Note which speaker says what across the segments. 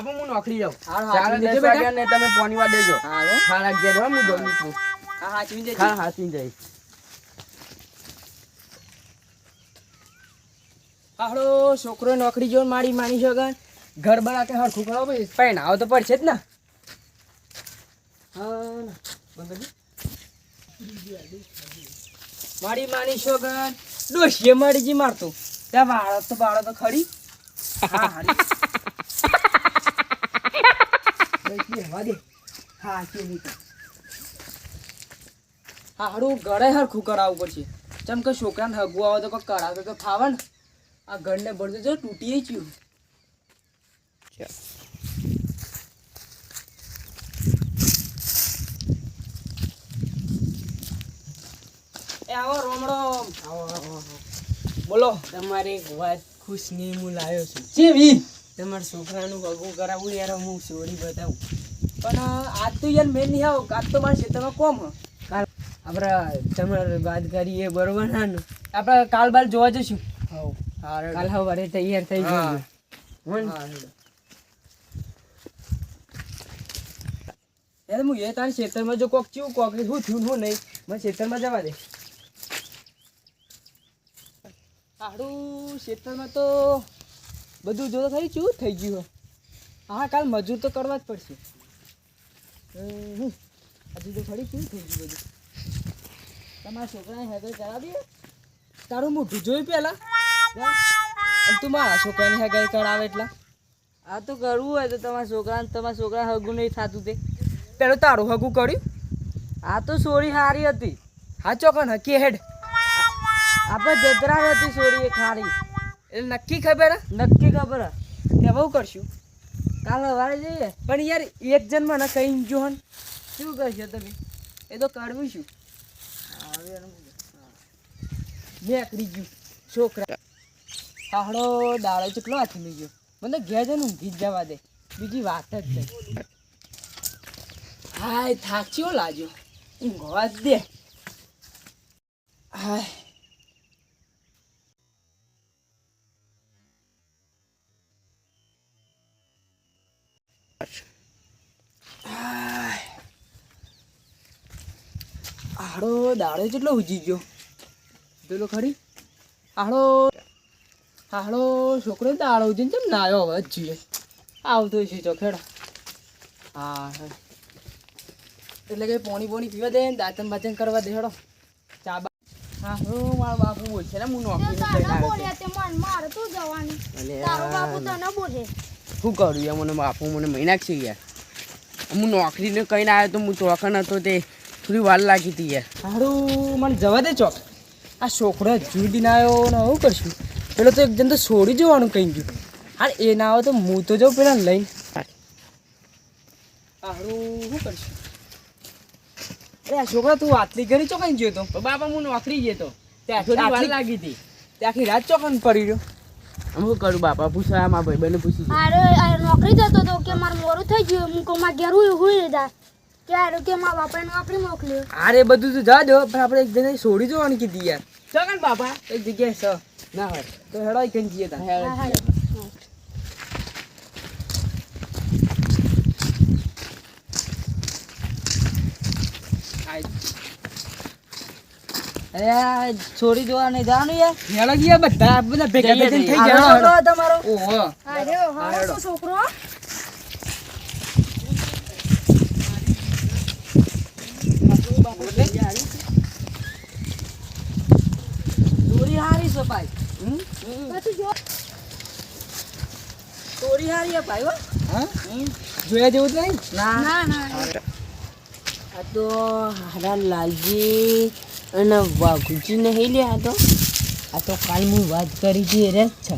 Speaker 1: બાપા હું નોકરી જાઉં. ચાર દસ. વાગ્યા ને તમે પોણી વાર દેજો. સાડા અગિયાર હું દોડ નીકળું
Speaker 2: હા હાચવી દેજો.
Speaker 1: હા હાથી જઈશ.
Speaker 2: હાલો છોકરો નોકરી જોઈને મારી માની શકન ઘર બના કે હરખું કરો ભાઈ? પહેણાવો તો પડશે જ ને. હા. મારી માની શકન ડોશીએ મારી જી મારતો. ત્યાં વાળો તો બાળો તો ખરી. હા હારી. હવા દે હા કે નહીં હારું ઘરે હરખું કરાવવું પડશે ચમ કે છોકરાને હગવું આવે તો કોઈ કરાવે તો ફાવે ને. આ ઘરને બળતો જો તૂટી ગયું. એ આવો રોમડો. આવો આવો આવો. બોલો.
Speaker 3: તમારી વાત વાત ખુશની હું લાવ્યો છું.
Speaker 2: જેવી.
Speaker 3: તમારા છોકરાનું ભગવું કરાવું યાર હું સોરી બતાવું.
Speaker 2: પણ આજ તો યાર મેં નહીં આવો આજ તો મારા ખેતરમાં કોમ
Speaker 3: કાલ આપણે તમારે વાત કરીએ બરોબર? ના
Speaker 2: આપણે કાલ બાલ જોવા
Speaker 3: જશું
Speaker 2: હા
Speaker 3: કાલ સવારે તૈયાર થઈ. જજો હો ને?
Speaker 2: યાર હું એ તારી ખેતરમાં જો કોક ચીવું કોક ને શું થયું હું નહીં. મને ખેતરમાં જવા દે. સારું ખેતરમાં તો બધું જો તો થઈ ચૂ થઈ ગયું હે. હા કાલ મજૂર તો કરવા જ પડશે. હજુ તો ખરી કેવું થઈ ગયું બધું. તમારા છોકરાને હેગર કરાવીએ તારું મોઢું જોયું પહેલા અને તું મારા છોકરાને હેગર કરાવે એટલા?
Speaker 3: આ તો કરવું હોય તો તમારા છોકરાને તમારા છોકરા હગું નહીં થતું તે.
Speaker 2: પેલું તારું હગું કર્યું?
Speaker 3: આ તો સોરી સારી હતી.
Speaker 2: હા ચોકન હકી હેડ.
Speaker 3: આપણે જતરા હતી સોરી એક સારી
Speaker 2: એટલે નક્કી ખબર?
Speaker 3: નક્કી ખબર.
Speaker 2: તે બહુ કરશું.
Speaker 3: કાલ સવારે જઈએ?
Speaker 2: પણ યાર એક જણમાં ના કહી જો હન.
Speaker 3: શું કરશો તમે?
Speaker 2: એ તો કરવું શું કરી ગયું. છોકરા. હાહડો દાળો ચેટલો હાથી લઈ ગયો મને ઘેર જઈને ઊંઘી જવા દે. બીજી વાત જ નહીં. હાય થાક ચેવો લાગ્યો? ઊંઘવા દે. હાય. આડો દાડો જેટલો ઉજી ગયો. પેલો ખરી? આડો. આડો છોકરો દાડો ઉજીને કેમ ના આવ્યો હવે જ આવતો છે ચોખેડો ખેડા. હા એટલે કે પોણી પોણી પીવા દે ને દાંતન બાચન કરવા દે હેડો. ચા બા હા હું મારો બાપુ બોલશે ને હું નોકરી
Speaker 4: મારે તું જવાની. તારો બાપુ તને બોલે.
Speaker 1: શું કરું યાર? મને બાપુ મને મહી નાખશે યાર. હું નોકરીને કહીને આવ્યો તો હું ચોકન હતો તે. થોડી વાર લાગી હતી યાર.
Speaker 2: સારું મને જવા દે ચોક. આ છોકરો જુડી ના આવ્યો ને હું કરશું? પેલો તો એક જણ તો છોડી જવાનું કહી ગયું. હા એ ના આવે તો હું તો જાઉં પેલા લઈને. હારું શું કરશું? અરે આ છોકરા તું આટલી ઘણી ચોકાઈ ગયો તો?
Speaker 1: બાપા હું નોકરી ગયો તો.
Speaker 2: ત્યાં
Speaker 1: વાર લાગી હતી.
Speaker 2: ત્યાંથી આખી રાત ચોકાન પડી રહ્યો.
Speaker 1: શું કરું બાપા? પૂછવા આમાં ભાઈ બને પૂછી.
Speaker 4: અરે આ નોકરી જતો તો કે મારું મોરું થઈ ગયું. હું કહું માં ઘેર હું લીધા. આરો કે મારા બાપાએ નોકરી મોકલ્યો
Speaker 2: અરે બધું તો જા દો પણ આપણે એક જગ્યાએ છોડી જવાની કીધી યાર. ચોકાન બાપા? એક જગ્યાએ સ.
Speaker 1: ના હોય.
Speaker 2: તો હેડો એક જઈએ તા
Speaker 4: હા, હા.
Speaker 3: અરે છોડી જોવા નહીં જવાનું યાર.
Speaker 2: ગયા બધા બધા ભેગા ભેગા થઈ ગયા.
Speaker 3: તમારો.
Speaker 2: ઓહો.
Speaker 4: અરે હારો છોકરો?
Speaker 3: ચોરી હારી છે ભાઈ. ચોરી હારી ભાઈ હા.
Speaker 2: જોયા જેવું જ નહીં?
Speaker 3: ના.
Speaker 4: ના ના.
Speaker 3: આ તો હારા લાલજી. અને વાઘુજી નહીં લે આ તો આ તો કાલ હું વાત કરી હતી એ જ છે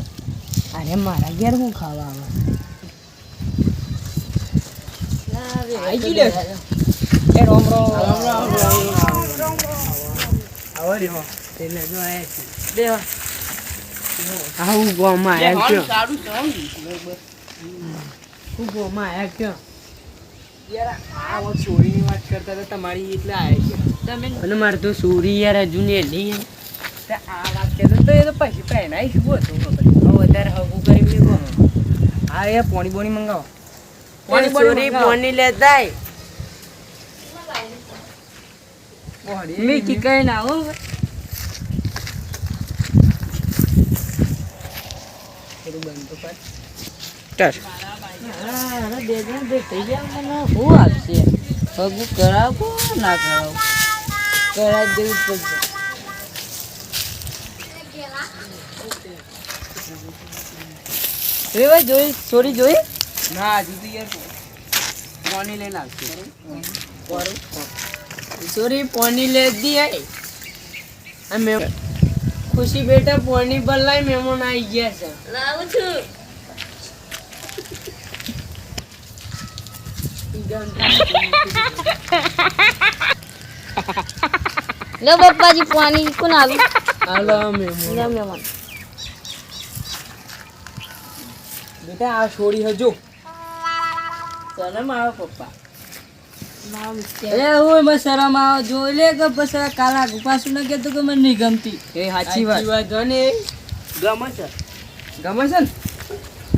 Speaker 3: અરે મારા ઘેર હું ખાવા આવે
Speaker 2: આઈ લે. એ રોમ રોમ
Speaker 3: એટલે જો આ બે આવું ગોમાં આયા કયો
Speaker 1: સારું
Speaker 3: હું ગોમાં આયા કયો
Speaker 2: યાર આ વાત વાત કરતા હતા તમારી એટલે આયા ગયા
Speaker 3: તમે અને મારે તો સુરી યાર હજુ ને લઈ
Speaker 2: તે આ વાત કહેતો તો એ તો પછી પહેલાં શું હતું? ખબર
Speaker 3: વધારે હગું કરી મેં
Speaker 2: હા એ પોણી બોણી મંગાવો.
Speaker 1: પાણી
Speaker 3: સોરી પોની લેતા મેં કી ના હો.
Speaker 1: ચાલ
Speaker 3: હા દે દે દે જાય મને શું આપશે પગું કરાવો ના કરાવો કરાવી દેવું પડશે રે ભાઈ જોઈ સોરી જોઈ?
Speaker 1: ના હજુ તો યાર. પાણી લઈને આવશે
Speaker 3: સોરી પોની લેતી આય. અમે ખુશી બેટા પોની બદલાય મહેમાન આવી ગયા છે. લાવું છું.
Speaker 4: લે બાપાજી પાણી કોણ આવ્યું
Speaker 3: હાલો મહેમાન
Speaker 4: લે મહેમાન
Speaker 2: બેટા આ છોડી હજો.
Speaker 3: તને મારો પપ્પા. અરે ઓય મને શરમ આવે. જોઈ લે કે પછી કાલા પાછું ન કહેતું કે મને નહીં ગમતી.
Speaker 2: એ સાચી વાત.
Speaker 3: વાત જો ને.
Speaker 1: ગમે છે.
Speaker 2: ગમે છે ને?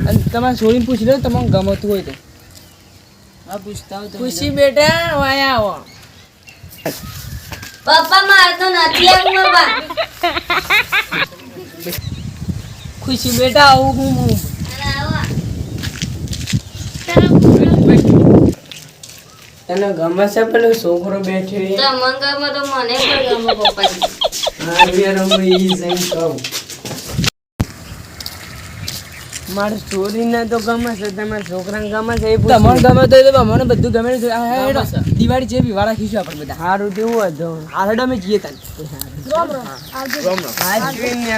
Speaker 2: અને તમારે છોડીને પૂછી લો તમને ગમતું હોય તો.
Speaker 3: ખુશી બેટા વાયા આવો.
Speaker 4: પપ્પા મારતો નથી
Speaker 3: ખુશી બેટા આવું હું હું. તને ગમે છે પેલો છોકરો બેઠો એ?
Speaker 4: મંગામાં તો મને પણ ગમે પપ્પા
Speaker 3: હા યાર હું ઈ જઈને કહું. મારે છોરીને તો ગમે છે તમારા છોકરાને ગમે છે એ
Speaker 2: તમને ગમે તો અમને બધું ગમે છે.
Speaker 3: ગમે છે.
Speaker 2: દિવાળી જેવી વાળા ખીશું આપણે બધા.
Speaker 3: સારું તેવું હોય
Speaker 2: તો. હેડો અમે જઈએ તાન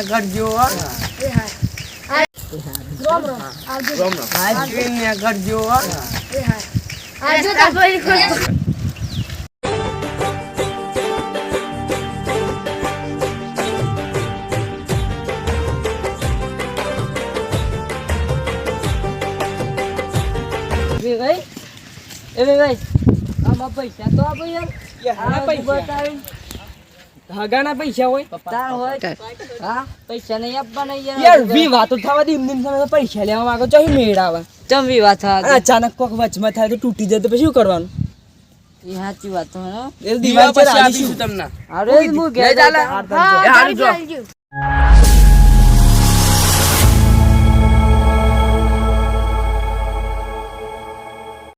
Speaker 3: કરજો હો.
Speaker 4: રોમ રોમ આવજો
Speaker 3: હાજવીને કરજો ભાઈ આમાં પૈસા તો આપો યાર.
Speaker 2: યાર, પૈસા. હગાના પૈસા હોય?
Speaker 3: તાર હોય? હા? પૈસા નહીં આપવાના યાર.
Speaker 2: યાર વી વાતો થવા દે એમને તમે તો પૈસા લેવા માંગો છો અહીં મેળાવા
Speaker 3: ચમ વિવાહ થવા
Speaker 2: અચાનક કોક વચમાં થાય તો તૂટી જાય તો પછી શું કરવાનું?
Speaker 3: એ સાચી વાત હો.
Speaker 2: એ
Speaker 1: દિવાળી
Speaker 2: દિવાળી
Speaker 1: પછી આપીશું તમને.
Speaker 3: અરે હું ઘેર
Speaker 1: ચાલે.
Speaker 4: હા
Speaker 1: એ હારું જો.
Speaker 4: આવજો